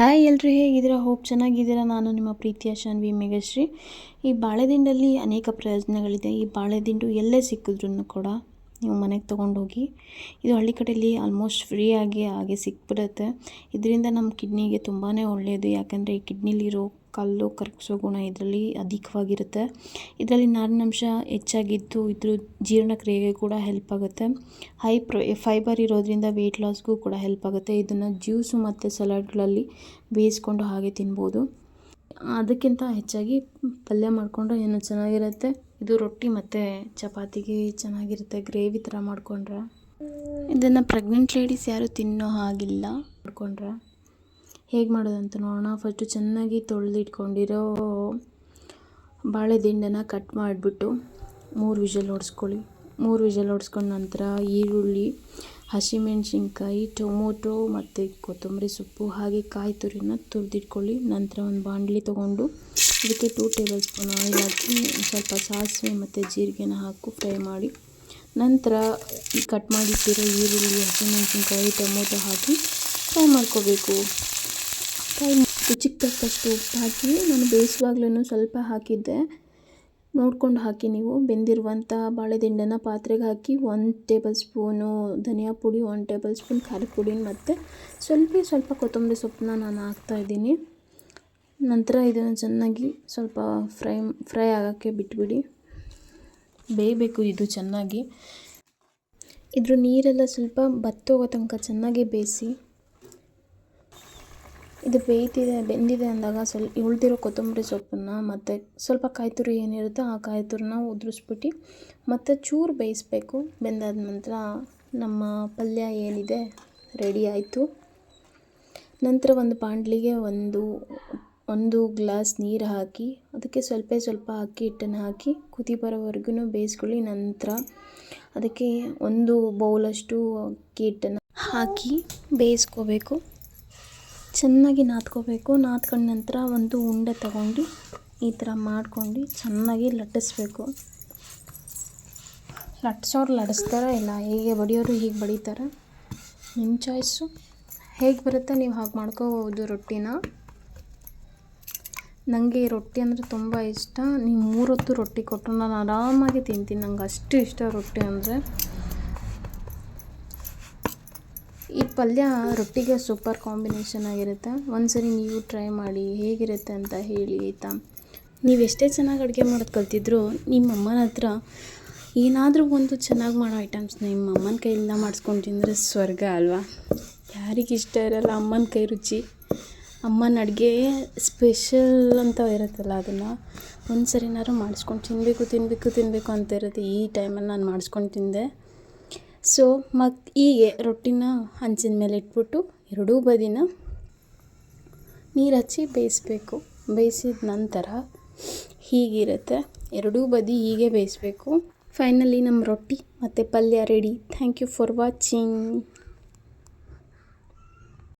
Hi ಎಲ್ರಿ, ಹೇಗಿದ್ದೀರಾ? Hope ಚೆನ್ನಾಗಿದ್ದೀರಾ. ನಾನು ನಿಮ್ಮ ಪ್ರೀತಿಯ ಶಾನ್ವಿ ಮೇಘಶ್ರೀ. ಈ ಬಾಳೆದಿಂಡಲ್ಲಿ ಅನೇಕ ಪ್ರಯೋಜನಗಳಿದೆ. ಈ ಬಾಳೆದಿಂಡು ಎಲ್ಲೇ ಸಿಕ್ಕಿದ್ರೂ ಕೂಡ ನೀವು ಮನೆಗೆ ತೊಗೊಂಡೋಗಿ, ಇದು ಹಳ್ಳಿ ಕಡೆಯಲ್ಲಿ ಆಲ್ಮೋಸ್ಟ್ ಫ್ರೀಯಾಗಿ ಹಾಗೆ ಸಿಕ್ಬಿಡುತ್ತೆ. ಇದರಿಂದ ನಮ್ಮ ಕಿಡ್ನಿಗೆ ತುಂಬಾ ಒಳ್ಳೆಯದು ಯಾಕಂದರೆ ಈ ಕಿಡ್ನಿಲಿರೋ ಕಲ್ಲು ಕರಗಿಸೋ ಗುಣ ಇದರಲ್ಲಿ ಅಧಿಕವಾಗಿರುತ್ತೆ. ಇದರಲ್ಲಿ ನಾರಿನಂಶ ಹೆಚ್ಚಾಗಿದ್ದು ಇದ್ರ ಜೀರ್ಣಕ್ರಿಯೆಗೆ ಕೂಡ ಹೆಲ್ಪ್ ಆಗುತ್ತೆ. ಹೈ ಪ್ರೊ ಫೈಬರ್ ಇರೋದ್ರಿಂದ ವೆಯ್ಟ್ ಲಾಸ್ಗೂ ಕೂಡ ಹೆಲ್ಪ್ ಆಗುತ್ತೆ. ಇದನ್ನು ಜ್ಯೂಸು ಮತ್ತು ಸಲಾಡ್ಗಳಲ್ಲಿ ಬೇಯಿಸ್ಕೊಂಡು ಹಾಗೆ ತಿನ್ಬೋದು. ಅದಕ್ಕಿಂತ ಹೆಚ್ಚಾಗಿ ಪಲ್ಯ ಮಾಡಿಕೊಂಡ್ರೆ ಏನೋ ಚೆನ್ನಾಗಿರುತ್ತೆ. ಇದು ರೊಟ್ಟಿ ಮತ್ತು ಚಪಾತಿಗೆ ಚೆನ್ನಾಗಿರುತ್ತೆ. ಗ್ರೇವಿ ಥರ ಮಾಡಿಕೊಂಡ್ರೆ. ಇದನ್ನು ಪ್ರೆಗ್ನೆಂಟ್ ಲೇಡೀಸ್ ಯಾರು ತಿನ್ನೋ ಹಾಗಿಲ್ಲ. ಮಾಡಿಕೊಂಡ್ರೆ. ಹೇಗೆ ಮಾಡೋದಂತ ನೋಡೋಣ. ಫಸ್ಟು ಚೆನ್ನಾಗಿ ತೊಳೆದಿಟ್ಕೊಂಡಿರೋ ಬಾಳೆ ದಿಂಡನ್ನು ಕಟ್ ಮಾಡಿಬಿಟ್ಟು ಮೂರು ವಿಷಲ್ ಹೊಡ್ಸ್ಕೊಳ್ಳಿ ಮೂರು ವಿಷಲ್ ಹೊಡ್ಸ್ಕೊಂಡ ನಂತರ ಈರುಳ್ಳಿ, ಹಸಿಮೆಣ್ಸಿನ್ಕಾಯಿ, ಟೊಮೊಟೊ ಮತ್ತು ಕೊತ್ತಂಬರಿ ಸೊಪ್ಪು ಹಾಗೆ ಕಾಯಿ ತುರಿನ ತುರಿದಿಟ್ಕೊಳ್ಳಿ. ನಂತರ ಒಂದು ಬಾಣಲಿ ತೊಗೊಂಡು ಇದಕ್ಕೆ ಟೂ ಟೇಬಲ್ ಸ್ಪೂನ್ ಆಯಿಲ್ ಹಾಕಿ ಸ್ವಲ್ಪ ಸಾಸಿವೆ ಮತ್ತು ಜೀರಿಗೆನ ಹಾಕು ಫ್ರೈ ಮಾಡಿ. ನಂತರ ಈ ಕಟ್ ಮಾಡಿಟ್ಟಿರೋ ಈರುಳ್ಳಿ, ಹಸಿಮೆಣ್ಸಿನ್ಕಾಯಿ, ಟೊಮೊಟೊ ಹಾಕಿ ಫ್ರೈ ಮಾಡ್ಕೋಬೇಕು. ಫ್ರೈ ರುಚಿಗೆ ತಕ್ಕಷ್ಟು ಉಪ್ಪು ಹಾಕಿ ನಾನು ಬೇಯಿಸುವಾಗ್ಲೂ ಸ್ವಲ್ಪ ಹಾಕಿದ್ದೆ. ನೋಡ್ಕೊಂಡು ಹಾಕಿ ನೀವು. ಬೆಂದಿರುವಂಥ ಬಾಳೆದಿಂಡನ್ನು ಪಾತ್ರೆಗೆ ಹಾಕಿ ಒಂದು ಟೇಬಲ್ ಸ್ಪೂನು ಧನಿಯಾ ಪುಡಿ ಒನ್ ಟೇಬಲ್ ಸ್ಪೂನ್ ಖಾರದ ಪುಡಿ ಮತ್ತು ಸ್ವಲ್ಪ ಸ್ವಲ್ಪ ಕೊತ್ತಂಬರಿ ಸೊಪ್ಪನ್ನ ನಾನು ಹಾಕ್ತಾಯಿದ್ದೀನಿ ನಂತರ ಇದನ್ನು ಚೆನ್ನಾಗಿ ಸ್ವಲ್ಪ ಫ್ರೈ ಫ್ರೈ ಆಗೋಕ್ಕೆ ಬಿಟ್ಬಿಡಿ. ಬೇಯಬೇಕು ಇದು ಚೆನ್ನಾಗಿ. ಇದ್ರ ನೀರೆಲ್ಲ ಸ್ವಲ್ಪ ಬತ್ತೋಗೋ ತನಕ ಚೆನ್ನಾಗಿ ಬೇಯಿಸಿ. ಇದು ಬೇಯ್ತಿದೆ, ಬೆಂದಿದೆ ಅಂದಾಗ ಸ್ವಲ್ಪ ಉಳಿದಿರೋ ಕೊತ್ತಂಬರಿ ಸೊಪ್ಪನ್ನು ಮತ್ತು ಸ್ವಲ್ಪ ಕಾಯಿ ತುರಿ ಏನಿರುತ್ತೋ ಆ ಕಾಯಿ ತುರಿನ ಉದುರಿಸ್ಬಿಟ್ಟು ಮತ್ತು ಚೂರು ಬೇಯಿಸ್ಬೇಕು. ಬೆಂದಾದ ನಂತರ ನಮ್ಮ ಪಲ್ಯ ಏನಿದೆ ರೆಡಿ ಆಯಿತು. ನಂತರ ಒಂದು ಪಾಂಡ್ಲಿಗೆ ಒಂದು ಒಂದು ಗ್ಲಾಸ್ ನೀರು ಹಾಕಿ ಅದಕ್ಕೆ ಸ್ವಲ್ಪ ಸ್ವಲ್ಪ ಅಕ್ಕಿ ಹಿಟ್ಟನ್ನು ಹಾಕಿ ಕುದಿ ಬರೋವರೆಗೂ ಬೇಯಿಸ್ಕೊಳ್ಳಿ. ನಂತರ ಅದಕ್ಕೆ ಒಂದು ಬೌಲಷ್ಟು ಅಕ್ಕಿ ಹಿಟ್ಟನ್ನು ಹಾಕಿ ಬೇಯಿಸ್ಕೋಬೇಕು. ಚೆನ್ನಾಗಿ ನಾದ್ಕೋಬೇಕು. ನಾದ್ಕೊಂಡ ನಂತರ ಒಂದು ಉಂಡೆ ತಗೊಂಡು ಈ ಥರ ಮಾಡ್ಕೊಂಡು ಚೆನ್ನಾಗಿ ಲಟ್ಟಿಸ್ಬೇಕು. ಲಟ್ಸೋರು ಲಟ್ಟಿಸ್ತಾರೆ ಇಲ್ಲ ಹೇಗೆ ಬಡಿಯೋರು ಹೀಗೆ ಬಡಿತಾರೆ. ನಿಮ್ಮ ಚಾಯ್ಸು. ಹೇಗೆ ಬರುತ್ತೆ ನೀವು ಹಾಗೆ ಮಾಡ್ಕೋಬೋದು ರೊಟ್ಟಿನ. ನನಗೆ ರೊಟ್ಟಿ ಅಂದರೆ ತುಂಬ ಇಷ್ಟ. ನೀವು ಮೂರೊತ್ತು ರೊಟ್ಟಿ ಕೊಟ್ಟರು ನಾನು ಆರಾಮಾಗಿ ತಿಂತೀನಿ. ನಂಗೆ ಅಷ್ಟು ಇಷ್ಟ ರೊಟ್ಟಿ ಅಂದರೆ ಈ ಪಲ್ಯ ರೊಟ್ಟಿಗೆ ಸೂಪರ್ ಕಾಂಬಿನೇಷನ್ ಆಗಿರುತ್ತೆ. ಒಂದ್ಸರಿ ನೀವು ಟ್ರೈ ಮಾಡಿ ಹೇಗಿರುತ್ತೆ ಅಂತ ಹೇಳಿ, ಆಯಿತಾ? ಎಷ್ಟೇ ಚೆನ್ನಾಗಿ ಅಡುಗೆ ಮಾಡೋದು ಕಲ್ತಿದ್ರು ನಿಮ್ಮ ಅಮ್ಮನ ಹತ್ರ ಏನಾದರೂ ಒಂದು ಚೆನ್ನಾಗಿ ಮಾಡೋ ಐಟಮ್ಸ್ ನಿಮ್ಮ ಅಮ್ಮನ ಕೈಯಿಂದ ಮಾಡಿಸ್ಕೊಂಡು ತಿಂದರೆ ಸ್ವರ್ಗ ಅಲ್ವಾ? ಯಾರಿಗೆ ಇಷ್ಟ ಇರಲ್ಲ ಅಮ್ಮನ ಕೈ ರುಚಿ. ಅಮ್ಮನ ಅಡುಗೆ ಸ್ಪೆಷಲ್ ಅಂತ ಇರುತ್ತಲ್ಲ ಅದನ್ನು. ಒಂದು ಸರಿನಾದ್ರು ಮಾಡಿಸ್ಕೊಂಡು ತಿನ್ನಬೇಕು ತಿನ್ನಬೇಕು ತಿನ್ನಬೇಕು ಅಂತ ಇರುತ್ತೆ. ಈ ಟೈಮಲ್ಲಿ ನಾನು ಮಾಡಿಸ್ಕೊಂಡು ತಿಂದೆ. ಸೊ ಮತ್ತು ಹೀಗೆ ರೊಟ್ಟಿನ ಹಂಚಿನ ಮೇಲೆ ಇಟ್ಬಿಟ್ಟು ಎರಡೂ ಬದಿನ ನೀರು ಹಚ್ಚಿ ಬೇಯಿಸ್ಬೇಕು. ಬೇಯಿಸಿದ ನಂತರ ಹೀಗಿರುತ್ತೆ. ಎರಡೂ ಬದಿ ಹೀಗೆ ಬೇಯಿಸ್ಬೇಕು. ಫೈನಲಿ ನಮ್ಮ ರೊಟ್ಟಿ ಮತ್ತು ಪಲ್ಯ ready thank you for watching